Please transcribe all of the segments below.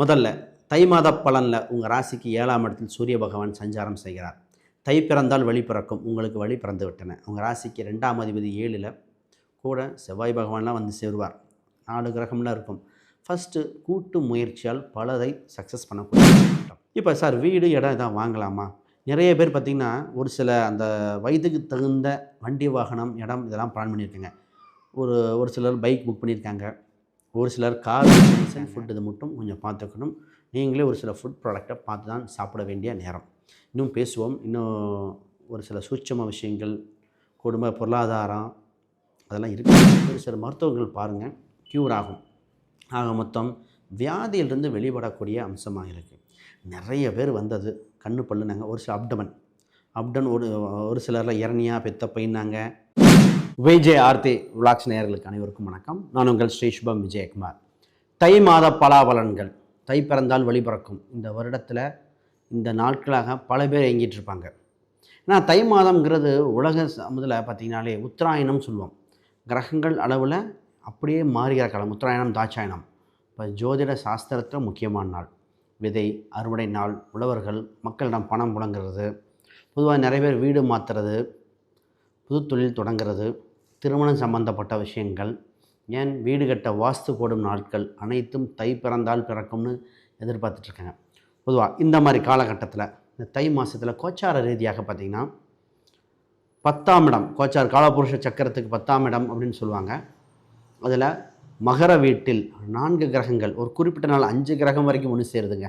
முதல்ல தை மாத பலனில் உங்கள் ராசிக்கு ஏழாம் இடத்தில் சூரிய பகவான் சஞ்சாரம் செய்கிறார். தை பிறந்தால் வழி பிறக்கும் உங்களுக்கு வழி பிறந்து விட்டன. உங்கள் ராசிக்கு ரெண்டாம் அதிபதி ஏழில் கூட செவ்வாய் பகவான்லாம் வந்து சேருவார். நாலு கிரகம்லாம் இருக்கும். ஃபஸ்ட்டு கூட்டு முயற்சியால் பலதை சக்ஸஸ் பண்ணக்கூடிய இப்போ சார் வீடு இடம் எதாவது வாங்கலாமா? நிறைய பேர் பார்த்திங்கன்னா ஒரு சில அந்த வயதுக்கு தகுந்த வண்டி வாகனம் இடம் இதெல்லாம் பிளான் பண்ணியிருக்கேங்க. ஒரு ஒரு சிலர் பைக் புக் பண்ணியிருக்காங்க. ஒரு சிலர் கார் ஃபுட் இது மட்டும் கொஞ்சம் பார்த்துக்கணும். நீங்களே ஒரு சில ஃபுட் ப்ராடக்டை பார்த்து தான் சாப்பிட வேண்டிய நேரம். இன்னும் பேசுவோம். இன்னும் ஒரு சில சூட்சம விஷயங்கள் குடும்ப பொருளாதாரம் அதெல்லாம் இருக்குது ஒரு சில மருத்துவங்கள் பாருங்கள் க்யூர் ஆகும். ஆக மொத்தம் வியாதியிலிருந்து வெளிப்படக்கூடிய அம்சமாக இருக்குது நிறைய பேர் வந்தது. கண்ணு பல்லுனாங்க. ஒரு சில அப்டமன் அப்டன் ஒரு ஒரு சிலரில் இரணியா பெத்த பையனாங்க விஜய் ஆர்த்தி விளாக்ஸ் நேயர்களுக்கு அனைவருக்கும் வணக்கம். நான் உங்கள் ஸ்ரீ சுபம் விஜயகுமார். தை மாத பலாபலன்கள் தை பிறந்தால் வழிபிறக்கும் இந்த வருடத்தில் இந்த நாட்களாக பல பேர் இயங்கிட்டு இருப்பாங்க. ஏன்னா தை மாதம்ங்கிறது உலக சமுதில் பார்த்திங்கனாலே உத்தராயணம் சொல்லுவோம். கிரகங்கள் அளவில் அப்படியே மாறுகிற காலம். உத்தராயணம் தாட்சாயணம். இப்போ ஜோதிட சாஸ்திரத்தில் முக்கியமான நாள். விதை அறுவடை நாள் உழவர்கள் மக்களிடம் பணம் புழங்குறது பொதுவாக நிறைய பேர் வீடு மாற்றுறது புது தொழில் தொடங்குறது திருமணம் சம்பந்தப்பட்ட விஷயங்கள் ஏன் வீடு கட்ட வாஸ்து போடும் நாட்கள் அனைத்தும் தை பிறந்தால் பிறக்கும்னு எதிர்பார்த்துட்ருக்காங்க. பொதுவாக இந்த மாதிரி காலகட்டத்தில் இந்த தை மாதத்தில் கோச்சார ரீதியாக பார்த்திங்கன்னா பத்தாம் இடம் கோச்சார் காலபுருஷ சக்கரத்துக்கு பத்தாம் இடம் அப்படின்னு சொல்லுவாங்க. அதில் மகர வீட்டில் நான்கு கிரகங்கள் ஒரு குறிப்பிட்ட நாள் அஞ்சு கிரகம் வரைக்கும் ஒன்று சேருதுங்க.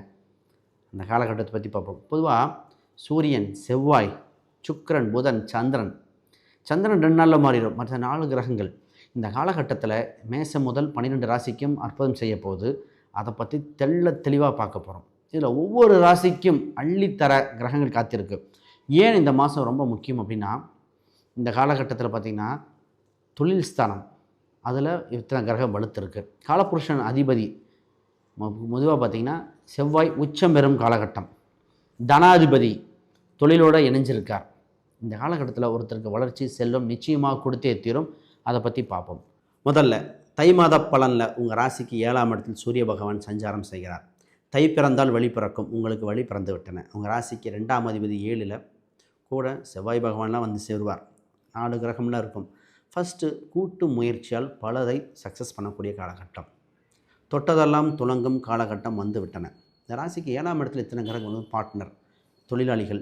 அந்த காலகட்டத்தை பற்றி பார்ப்போம். பொதுவாக சூரியன் செவ்வாய் சுக்கரன் புதன் சந்திரன் சந்திரன் ரெண்டு நாளில் மாறிடும். மற்ற நாலு கிரகங்கள். இந்த காலகட்டத்தில் மேசம் முதல் பன்னிரெண்டு ராசிக்கும் அற்புதம் செய்ய போகுது. அதை பற்றி தெள்ள தெளிவாக பார்க்க போகிறோம் இதில் ஒவ்வொரு ராசிக்கும் அள்ளித்தர கிரகங்கள் காத்திருக்கு. ஏன் இந்த மாதம் ரொம்ப முக்கியம் அப்படின்னா இந்த காலகட்டத்தில் பார்த்திங்கன்னா தொழில் ஸ்தானம். அதில் இத்தனை கிரகம் வலுத்திருக்கு. காலபுருஷன் அதிபதி முதுவாக பார்த்திங்கன்னா செவ்வாய் உச்சம் பெறும் காலகட்டம். தனாதிபதி தொழிலோடு இணைஞ்சிருக்கார். இந்த காலகட்டத்தில் ஒருத்தருக்கு வளர்ச்சி செல்வம் நிச்சயமாக கொடுத்தே தீரும். அதை பற்றி பார்ப்போம் முதல்ல தை மாத பலனில் உங்கள் ராசிக்கு ஏழாம் இடத்தில் சூரிய பகவான் சஞ்சாரம் செய்கிறார். தை பிறந்தால் வழி பிறக்கும் உங்களுக்கு வழி பிறந்து விட்டன. உங்கள் ராசிக்கு ரெண்டாம் அதிபதி ஏழில் கூட செவ்வாய் பகவான்லாம் வந்து சேருவார். நாலு கிரகம்லாம் இருக்கும். ஃபஸ்ட்டு கூட்டு முயற்சியால் பலதை சக்ஸஸ் பண்ணக்கூடிய காலகட்டம். தொட்டதெல்லாம் துலங்கும் காலகட்டம் வந்து விட்டன. இந்த ராசிக்கு ஏழாம் இடத்துல இத்தனை கிரகம் பார்ட்னர் தொழிலாளிகள்.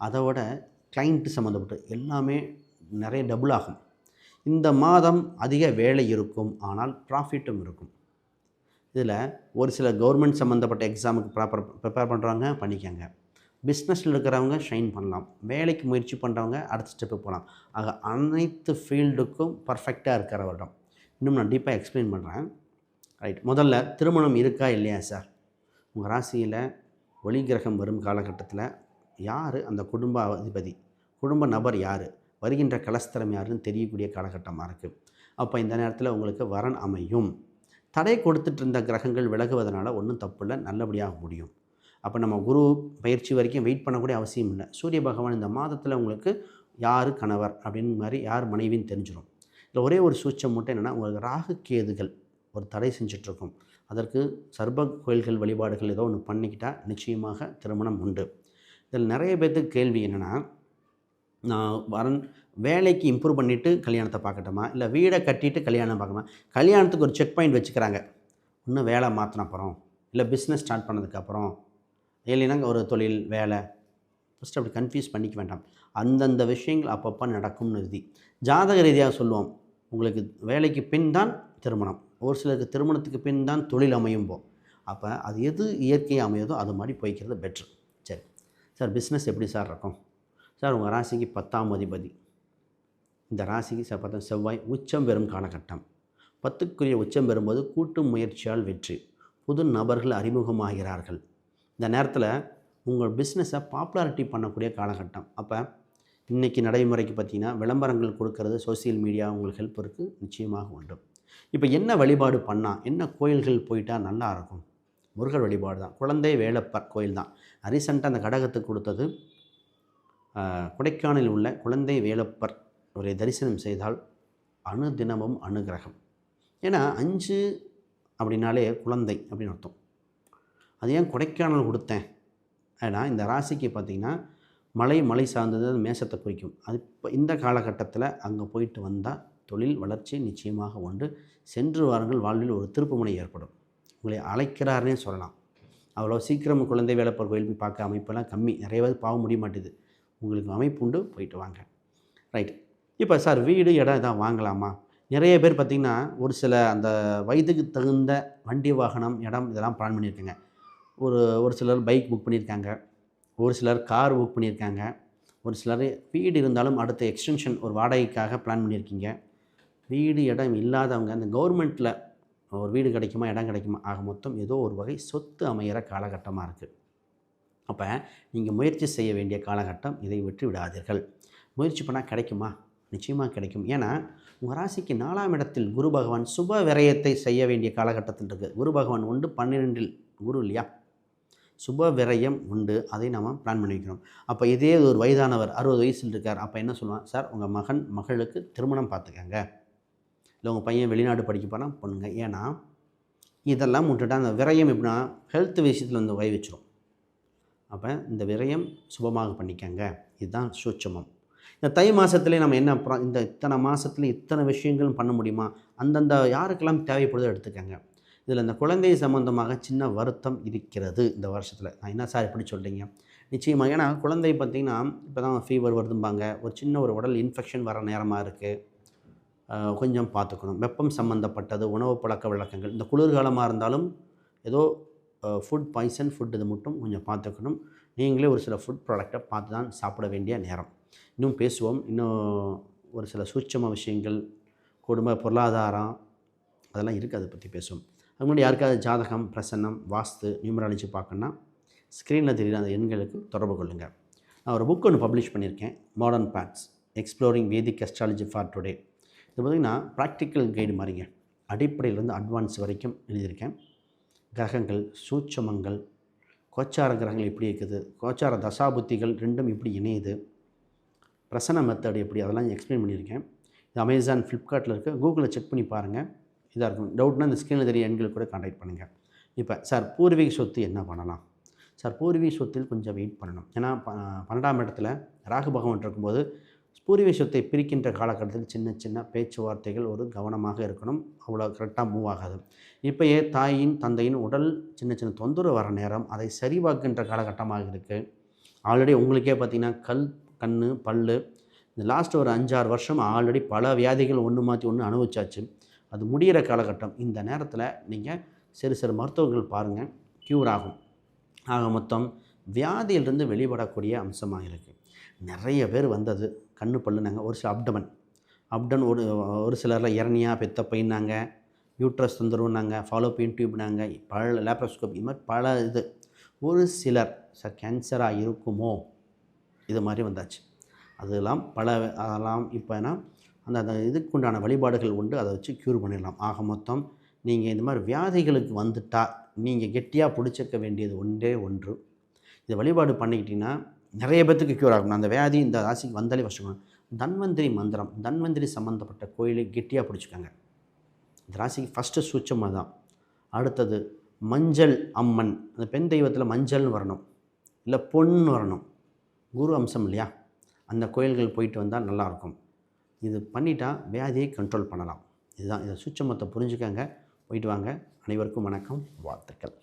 அதோட கிளைண்ட்டு சம்மந்தப்பட்டு எல்லாமே நிறைய டபுள் ஆகும். இந்த மாதம் அதிக வேலை இருக்கும் ஆனால் ப்ராஃபிட்டும் இருக்கும். இதில் ஒரு சில கவர்மெண்ட் சம்மந்தப்பட்ட எக்ஸாமுக்கு ப்ராப்பர் ப்ரிப்பேர் பண்ணுறவங்க பண்ணிக்கோங்க. பிஸ்னஸில் இருக்கிறவங்க ஷைன் பண்ணலாம். வேலைக்கு முயற்சி பண்ணுறவங்க அடுத்த ஸ்டெப்பு போகலாம். ஆக அனைத்து ஃபீல்டுக்கும் பர்ஃபெக்டாக இருக்கிற வருடம் இன்னும் நான் டீப்பாக எக்ஸ்பிளைன் பண்ணுறேன் ரைட் முதல்ல திருமணம் இருக்கா இல்லையா சார் உங்கள் ராசியில் ஒளி கிரகம் வரும் காலகட்டத்தில் யார் அந்த குடும்ப அதிபதி? குடும்ப நபர் யார்? வருகின்ற கலஸ்தரம் யாருன்னு தெரியக்கூடிய காலகட்டமாக இருக்குது அப்போ இந்த நேரத்தில் உங்களுக்கு வரன் அமையும். தடை கொடுத்துட்டு இருந்த கிரகங்கள் விலகுவதனால ஒன்றும் தப்பு இல்லை நல்லபடியாக முடியும். அப்போ நம்ம குரு பயிற்சி வரைக்கும் வெயிட் பண்ணக்கூடிய அவசியம் இல்லை. சூரிய பகவான் இந்த மாதத்தில் உங்களுக்கு யார் கணவர் அப்படின்னு மாதிரி யார் மனைவின்னு தெரிஞ்சிடும் இதில் ஒரே ஒரு சூச்சம் மட்டும் என்னென்னா உங்களுக்கு ராகு கேதுகள் ஒரு தடை செஞ்சிட்ருக்கும் அதற்கு சர்ப கோயில்கள் வழிபாடுகள் ஏதோ ஒன்று பண்ணிக்கிட்டால் நிச்சயமாக திருமணம் உண்டு. இதில் நிறைய பேர்த்துக்கு கேள்வி என்னென்னா நான் வரன் வேலைக்கு இம்ப்ரூவ் பண்ணிவிட்டு கல்யாணத்தை பார்க்கட்டுமா? இல்லை வீடை கட்டிட்டு கல்யாணம் பார்க்கணுமா? கல்யாணத்துக்கு ஒரு செக் பாயிண்ட் வச்சுக்கிறாங்க. இன்னும் வேலை மாற்றின அப்புறம் இல்லை பிஸ்னஸ் ஸ்டார்ட் பண்ணதுக்கப்புறம் இல்லைன்னா ஒரு தொழில் வேலை. ஃபஸ்ட்டு அப்படி கன்ஃபியூஸ் பண்ணிக்க வேண்டாம். அந்தந்த விஷயங்கள் அப்பப்போ நடக்கும்னு விதி. ஜாதக ரீதியாக சொல்லுவோம். உங்களுக்கு வேலைக்கு பின் தான் திருமணம். ஒரு சிலருக்கு திருமணத்துக்கு பின் தான் தொழில் அமையும் போ. அப்போ அது எது இயற்கையாக அமையுதோ அது மாதிரி போய்க்கிறது பெட்ரு சரி. சார் பிஸ்னஸ் எப்படி சார் இருக்கும்? சார் உங்கள் ராசிக்கு பத்தாம் அதிபதி. இந்த ராசிக்கு சார் பார்த்தா செவ்வாய் உச்சம் பெறும் காலகட்டம். பத்துக்குரிய உச்சம் பெறும்போது கூட்டு முயற்சியால் வெற்றி. புது நபர்கள் அறிமுகமாகிறார்கள். இந்த நேரத்தில் உங்கள் பிஸ்னஸை பாப்புலாரிட்டி பண்ணக்கூடிய காலகட்டம். அப்போ இன்றைக்கி நடைமுறைக்கு பார்த்திங்கன்னா விளம்பரங்கள் கொடுக்கறது சோசியல் மீடியா உங்களுக்கு ஹெல்ப் இருக்குது நிச்சயமாக உண்டு. இப்போ என்ன வழிபாடு பண்ணால் என்ன கோயில்கள் போயிட்டால் நல்லா இருக்கும்? முருகர் வழிபாடு தான் குழந்தை வேலப்பர் கோயில் தான் ரீசெண்டாக அந்த கடகத்துக்கு கொடுத்தது கொடைக்கானலில் உள்ள குழந்தை வேலப்பர் அவரை தரிசனம் செய்தால் அணு தினமும் அனுகிரகம். ஏன்னா அஞ்சு அப்படின்னாலே குழந்தை அப்படின்னு அர்த்தம். அது ஏன் கொடைக்கானல் கொடுத்தேன்? ஏன்னா இந்த ராசிக்கு பார்த்திங்கன்னா மலை மலை சார்ந்தது மேசத்தை குறிக்கும். அது இப்போ இந்த காலகட்டத்தில் அங்கே போயிட்டு வந்தால் தொழில் வளர்ச்சி நிச்சயமாக உண்டு சென்று வாருங்கள் வாழ்வில் ஒரு திருப்புமுனை ஏற்படும். உங்களை அழைக்கிறாருன்னே சொல்லலாம். அவ்வளோ சீக்கிரம் குழந்தை வேலைப்பர் கோயில் போய் பார்க்க அமைப்பெல்லாம் கம்மி. நிறைய பேர் பாவ முடிய மாட்டேது. உங்களுக்கு அமைப்பு உண்டு போயிட்டு வாங்க. ரைட் இப்போ சார் வீடு இடம் இதான் வாங்கலாமா? நிறைய பேர் பார்த்திங்கன்னா ஒரு சில அந்த வயதுக்கு தகுந்த வண்டி வாகனம் இடம் இதெல்லாம் பிளான் பண்ணியிருக்காங்க. ஒரு ஒரு சிலர் பைக் புக் பண்ணியிருக்காங்க. ஒரு சிலர் கார் புக் பண்ணியிருக்காங்க. ஒரு சிலர் வீடு இருந்தாலும் அடுத்த எக்ஸ்டென்ஷன் ஒரு வாடகைக்காக பிளான் பண்ணியிருக்கீங்க. வீடு இடம் இல்லாதவங்க அந்த கவர்மெண்ட்டில் ஒரு வீடு கிடைக்குமா இடம் கிடைக்குமா ஆக மொத்தம் ஏதோ ஒரு வகை சொத்து அமையிற காலகட்டமாக இருக்குது அப்போ நீங்கள் முயற்சி செய்ய வேண்டிய காலகட்டம் இதை விட்டு விடாதீர்கள். முயற்சி பண்ணால் கிடைக்குமா? நிச்சயமாக கிடைக்கும். ஏன்னா உங்கள் ராசிக்கு நாலாம் இடத்தில் குரு பகவான் சுப விரயத்தை செய்ய வேண்டிய காலகட்டத்தில் இருக்குது குரு பகவான் உண்டு பன்னிரெண்டில். குரு இல்லையா? சுப விரயம் உண்டு. அதை நாம் பிளான் பண்ணி வைக்கிறோம் அப்போ இதே ஒரு வயதானவர் அறுபது வயசில் இருக்கார். அப்போ என்ன சொல்லுவான்? சார் உங்கள் மகன் மகளுக்கு திருமணம் பார்த்துக்கங்க. இல்லை உங்கள் பையன் வெளிநாடு படிக்க போனால் பண்ணுங்க. ஏன்னா இதெல்லாம் விட்டுட்டு அந்த விரயம் எப்படின்னா ஹெல்த் விஷயத்தில் வந்து வய வச்சிரும். அப்போ இந்த விரயம் சுபமாக பண்ணிக்கங்க. இதுதான் சூட்சமம். இந்த தை மாதத்துலேயே நம்ம என்ன இந்த இத்தனை மாதத்துல இத்தனை விஷயங்களும் பண்ண முடியுமா? அந்தந்த யாருக்கெல்லாம் தேவைப்படுதோ எடுத்துக்கங்க. இதில் இந்த குழந்தை சம்மந்தமாக சின்ன வருத்தம் இருக்கிறது இந்த வருஷத்தில். நான் என்ன சார் எப்படி சொல்கிறீங்க நிச்சயமாக ஏன்னா குழந்தை பார்த்திங்கன்னா இப்போ தான் ஃபீவர் வருதும்பாங்க. ஒரு சின்ன ஒரு உடல் இன்ஃபெக்ஷன் வர நேரமாக இருக்குது கொஞ்சம் பார்த்துக்கணும். வெப்பம் சம்மந்தப்பட்டது உணவு பழக்க வழக்கங்கள் இந்த குளிர்காலமாக இருந்தாலும் ஏதோ ஃபுட் பாய்சன் ஃபுட் இது மட்டும் கொஞ்சம் பார்த்துக்கணும். நீங்களே ஒரு சில ஃபுட் ப்ராடக்டை பார்த்து தான் சாப்பிட வேண்டிய நேரம். இன்னும் பேசுவோம். இன்னும் ஒரு சில சூட்சம விஷயங்கள் குடும்ப பொருளாதாரம் அதெல்லாம் இருக்குது அதை பற்றி பேசுவோம். அது முன்னாடி யாருக்காவது ஜாதகம் பிரசன்னம் வாஸ்து நியூமராலஜி பார்க்கணுன்னா ஸ்க்ரீனில் தெரியுற அந்த எண்களுக்கு தொடர்பு கொள்ளுங்கள் நான் ஒரு புக் ஒன்று பப்ளிஷ் பண்ணியிருக்கேன். Modern paths exploring Vedic astrology for today இது பார்த்திங்கன்னா ப்ராக்டிக்கல் கைடு மாதிரிங்க. அடிப்படையிலேருந்து அட்வான்ஸ் வரைக்கும் எழுதியிருக்கேன். கிரகங்கள் சூட்சமங்கள் கோச்சார கிரகங்கள் எப்படி இருக்குது. கோச்சார தசாபுத்திகள் ரெண்டும் எப்படி இணையுது. பிரசன மெத்தட் எப்படி? அதெல்லாம் எக்ஸ்பிளைன் பண்ணியிருக்கேன். இது அமேசான் ஃப்ளிப்கார்ட்டில் இருக்குது கூகுளில் செக் பண்ணி பாருங்கள் இதாக இருக்கும். டவுட்னா இந்த ஸ்க்ரீனில் தெரிய எண்களுக்கு கூட கான்டாக்ட் பண்ணுங்கள் இப்போ சார் பூர்வீக சொத்து என்ன பண்ணலாம்? சார் பூர்வீக சொத்தில் கொஞ்சம் வெயிட் பண்ணணும். ஏன்னா ப பன்னெண்டாம் இடத்துல ராகு பகவான் இருக்கும்போது பூர்வீஷத்தை பிரிக்கின்ற காலகட்டத்தில் சின்ன சின்ன பேச்சுவார்த்தைகள் ஒரு கவனமாக இருக்கணும். அவ்வளோ கரெக்டாக மூவ் ஆகாது. இப்போயே தாயின் தந்தையின் உடல் சின்ன சின்ன தொந்தரவு வர நேரம் அதை சரிவாக்குகின்ற காலகட்டமாக இருக்குது ஆல்ரெடி உங்களுக்கே பார்த்திங்கன்னா கல் கண் பல் இந்த லாஸ்ட் ஒரு அஞ்சாறு வருஷம் ஆல்ரெடி பல வியாதிகள் ஒன்று மாற்றி ஒன்று அனுபவிச்சாச்சு. அது முடிகிற காலகட்டம். இந்த நேரத்தில் நீங்கள் சிறு சிறு மருத்துவங்கள் பாருங்கள் க்யூர் ஆகும். ஆக மொத்தம் வியாதியிலிருந்து வெளிப்படக்கூடிய அம்சமாக இருக்குது நிறைய பேர் வந்தது. கண்ணு பல்லுனாங்க. ஒரு சில அப்டமன். அப்டன் ஒரு ஒரு சிலரில் இறனியாக பெத்த பையனாங்க யூட்ரஸ் தொந்தரவுனாங்க. ஃபாலோ பெயின் டியூப்னாங்க பல லேப்ரோஸ்கோப் இது மாதிரி பல இது. ஒரு சிலர் சார் கேன்சராக இருக்குமோ? இது மாதிரி வந்தாச்சு. அதெல்லாம் பல அதெல்லாம் இப்போனா அந்த அந்த இதுக்குண்டான வழிபாடுகள் உண்டு. அதை வச்சு க்யூர் பண்ணிடலாம். ஆக மொத்தம் நீங்கள் இந்த மாதிரி வியாதிகளுக்கு வந்துட்டால் நீங்கள் கெட்டியாக பிடிச்சிக்க வேண்டியது ஒன்றே ஒன்று. இதை வழிபாடு பண்ணிக்கிட்டிங்கன்னா நிறைய பேர்த்துக்கு க்யூர் ஆகும் அந்த வியாதி இந்த ராசிக்கு வந்தாலே வச்சுக்கோங்க தன்வந்திரி மந்திரம் தன்வந்திரி சம்மந்தப்பட்ட கோயிலை கெட்டியாக பிடிச்சிக்கோங்க. இந்த ராசிக்கு ஃபஸ்ட்டு சூச்சமாக தான் அடுத்தது மஞ்சள் அம்மன். அந்த பெண் தெய்வத்தில் மஞ்சள்னு வரணும். இல்லை பொண்ணு வரணும். குரு அம்சம் இல்லையா? அந்த கோயில்கள் போயிட்டு வந்தால் நல்லாயிருக்கும். இது பண்ணிட்டால் வியாதியை கண்ட்ரோல் பண்ணலாம். இதுதான். இதை சுச்சமத்தை புரிஞ்சுக்கங்க. போயிட்டு வாங்க. அனைவருக்கும் வணக்கம். வாழ்த்துக்கள்.